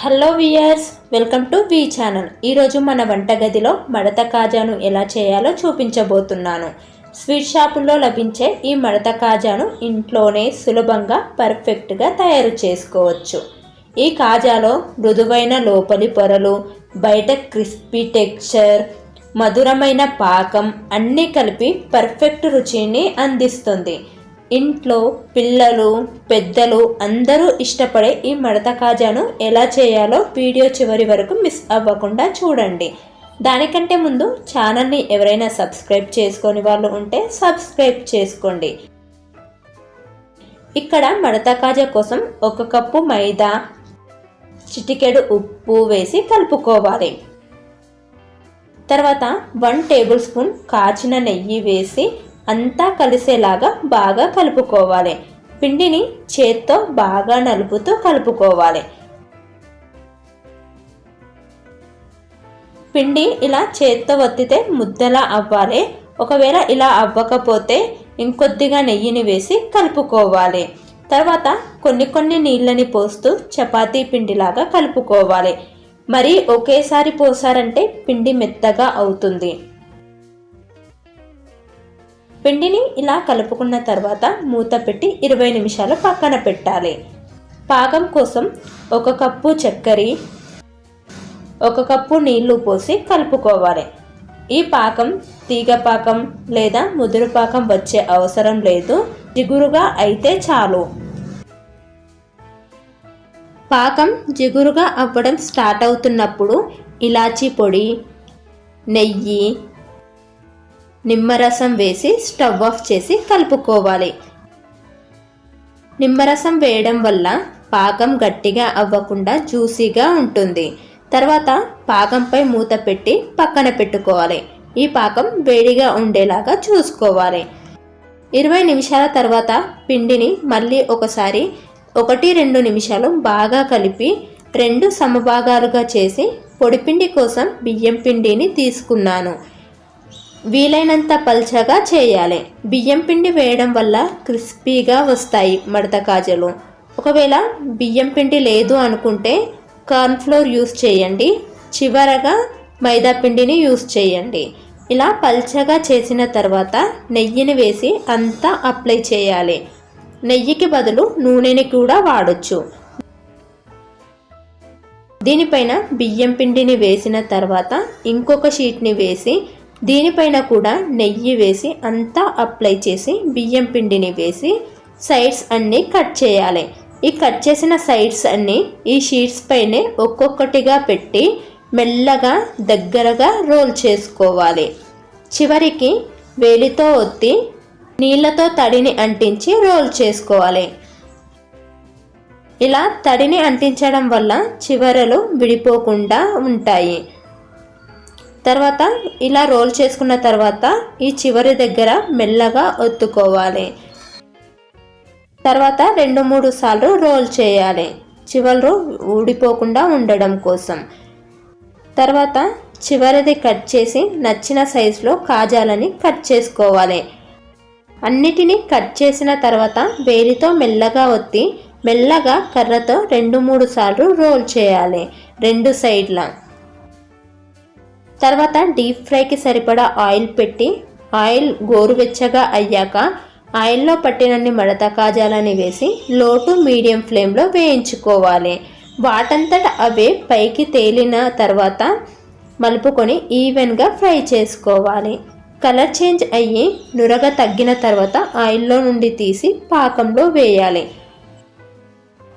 Hello viewers welcome to we channel. ఈరోజు మన వంటగదిలో మడత కాజాను ఎలా చేయాలో చూపించబోతున్నాను. స్వీట్ షాపుల్లో లభించే ఈ మడత కాజాను ఇంట్లోనే సులభంగా పర్ఫెక్ట్గా తయారు చేసుకోవచ్చు. ఈ కాజాలో మృదువైన లోపలి పొరలు బయట క్రిస్పీ టెక్స్చర్ మధురమైన పాకం అన్నీ కలిపి పర్ఫెక్ట్ రుచిని అందిస్తుంది. ఇంట్లో పిల్లలు పెద్దలు అందరూ ఇష్టపడే ఈ మడత కాజాను ఎలా చేయాలో వీడియో చివరి వరకు మిస్ అవ్వకుండా చూడండి. దానికంటే ముందు ఛానల్ని ఎవరైనా సబ్స్క్రైబ్ చేసుకొని వాళ్ళు ఉంటే సబ్స్క్రైబ్ చేసుకోండి. ఇక్కడ మడత కాజా కోసం ఒక కప్పు మైదా చిటికెడు ఉప్పు వేసి కలుపుకోవాలి. తర్వాత వన్ టేబుల్ స్పూన్ కాచిన నెయ్యి వేసి అంతా కలిసేలాగా బాగా కలుపుకోవాలి. పిండిని చేత్తో బాగా నలుపుతూ కలుపుకోవాలి. పిండి ఇలా చేత్తో ఒత్తితే ముద్దలా అవ్వాలి. ఒకవేళ ఇలా అవ్వకపోతే ఇంకొద్దిగా నెయ్యిని వేసి కలుపుకోవాలి. తర్వాత కొన్ని కొన్ని నీళ్ళని పోస్తూ చపాతీ పిండిలాగా కలుపుకోవాలి. మరి ఒకేసారి పోసారంటే పిండి మెత్తగా అవుతుంది. పిండిని ఇలా కలుపుకున్న తర్వాత మూత పెట్టి ఇరవై నిమిషాలు పక్కన పెట్టాలి. పాకం కోసం ఒక కప్పు చక్కెర ఒక కప్పు నీళ్ళు పోసి కలుపుకోవాలి. ఈ పాకం తీగ పాకం లేదా ముదురు పాకం వచ్చే అవసరం లేదు. జిగురుగా అయితే చాలు. పాకం జిగురుగా అవ్వడం స్టార్ట్ అవుతున్నప్పుడు ఇలాచీ పొడి నెయ్యి నిమ్మరసం వేసి స్టవ్ ఆఫ్ చేసి కలుపుకోవాలి. నిమ్మరసం వేయడం వల్ల పాకం గట్టిగా అవ్వకుండా జ్యూసీగా ఉంటుంది. తర్వాత పాకంపై మూత పెట్టి పక్కన పెట్టుకోవాలి. ఈ పాకం వేడిగా ఉండేలాగా చూసుకోవాలి. ఇరవై నిమిషాల తర్వాత పిండిని మళ్ళీ ఒకసారి ఒకటి రెండు నిమిషాలు బాగా కలిపి రెండు సమభాగాలుగా చేసి పొడిపిండి కోసం బియ్యం పిండిని తీసుకున్నాను. వీలైనంత పల్చగా చేయాలి. బియ్యం పిండి వేయడం వల్ల క్రిస్పీగా వస్తాయి మడత కాజలు. ఒకవేళ బియ్యం పిండి లేదు అనుకుంటే కార్న్ఫ్లోర్ యూస్ చేయండి. చివరగా మైదా పిండిని యూస్ చేయండి. ఇలా పల్చగా చేసిన తర్వాత నెయ్యిని వేసి అంతా అప్లై చేయాలి. నెయ్యికి బదులు నూనెని కూడా వాడచ్చు. దీనిపైన బియ్యం పిండిని వేసిన తర్వాత ఇంకొక షీట్ని వేసి దీనిపైన కూడా నెయ్యి వేసి అంతా అప్లై చేసి బియ్యం పిండిని వేసి సైడ్స్ అన్నీ కట్ చేయాలి. ఈ కట్ చేసిన సైడ్స్ అన్నీ ఈ షీట్స్ పైనే ఒక్కొక్కటిగా పెట్టి మెల్లగా దగ్గరగా రోల్ చేసుకోవాలి. చివరికి వేలితో ఒత్తి నీళ్ళతో తడిని అంటించి రోల్ చేసుకోవాలి. ఇలా తడిని అంటించడం వల్ల చివరలు విడిపోకుండా ఉంటాయి. తర్వాత ఇలా రోల్ చేసుకున్న తర్వాత ఈ చివరి దగ్గర మెల్లగా ఒత్తుకోవాలి. తర్వాత రెండు మూడు సార్లు రోల్ చేయాలి. చివరు ఊడిపోకుండా ఉండడం కోసం. తర్వాత చివరిది కట్ చేసి నచ్చిన సైజులో కాజాలని కట్ చేసుకోవాలి. అన్నిటినీ కట్ చేసిన తర్వాత వేలితో మెల్లగా ఒత్తి మెల్లగా కర్రతో రెండు మూడు సార్లు రోల్ చేయాలి. రెండు సైడ్ల. తర్వాత డీప్ ఫ్రైకి సరిపడా ఆయిల్ పెట్టి ఆయిల్ గోరువెచ్చగా అయ్యాక ఆయిల్లో పట్టినన్ని మడత కాజాలని వేసి లో టు మీడియం ఫ్లేమ్లో వేయించుకోవాలి. వాటంతట అవే పైకి తేలిన తర్వాత మలుపుకొని ఈవెన్గా ఫ్రై చేసుకోవాలి. కలర్ చేంజ్ అయ్యి నురగ తగ్గిన తర్వాత ఆయిల్లో నుండి తీసి పాకంలో వేయాలి.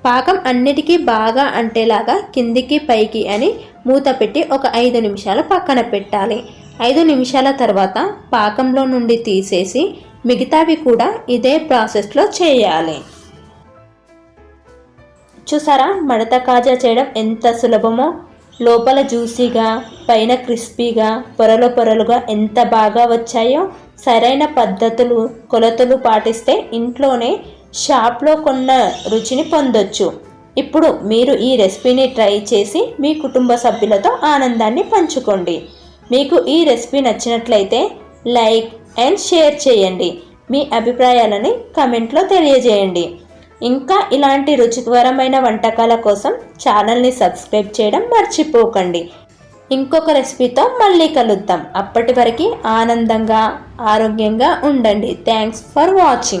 పాకం అన్నిటికీ బాగా అంటేలాగా కిందికి పైకి అని మూత పెట్టి ఒక ఐదు నిమిషాలు పక్కన పెట్టాలి. ఐదు నిమిషాల తర్వాత పాకంలో నుండి తీసేసి మిగతావి కూడా ఇదే ప్రాసెస్లో చేయాలి. చూసారా? మడత కాజా చేయడం ఎంత సులభమో? లోపల జ్యూసీగా పైన క్రిస్పీగా పొరలు పొరలుగా ఎంత బాగా వచ్చాయో సరైన పద్ధతులు కొలతలు పాటిస్తే ఇంట్లోనే షాప్లో కొన్న రుచిని పొందొచ్చు. ఇప్పుడు మీరు ఈ రెసిపీని ట్రై చేసి మీ కుటుంబ సభ్యులతో ఆనందాన్ని పంచుకోండి. మీకు ఈ రెసిపీ నచ్చినట్లయితే లైక్ అండ్ షేర్ చేయండి. మీ అభిప్రాయాలని కమెంట్లో తెలియజేయండి. ఇంకా ఇలాంటి రుచికరమైన వంటకాల కోసం ఛానల్ని సబ్స్క్రైబ్ చేయడం మర్చిపోకండి. ఇంకొక రెసిపీతో మళ్ళీ కలుద్దాం. అప్పటి వరకు ఆనందంగా ఆరోగ్యంగా ఉండండి. Thanks for watching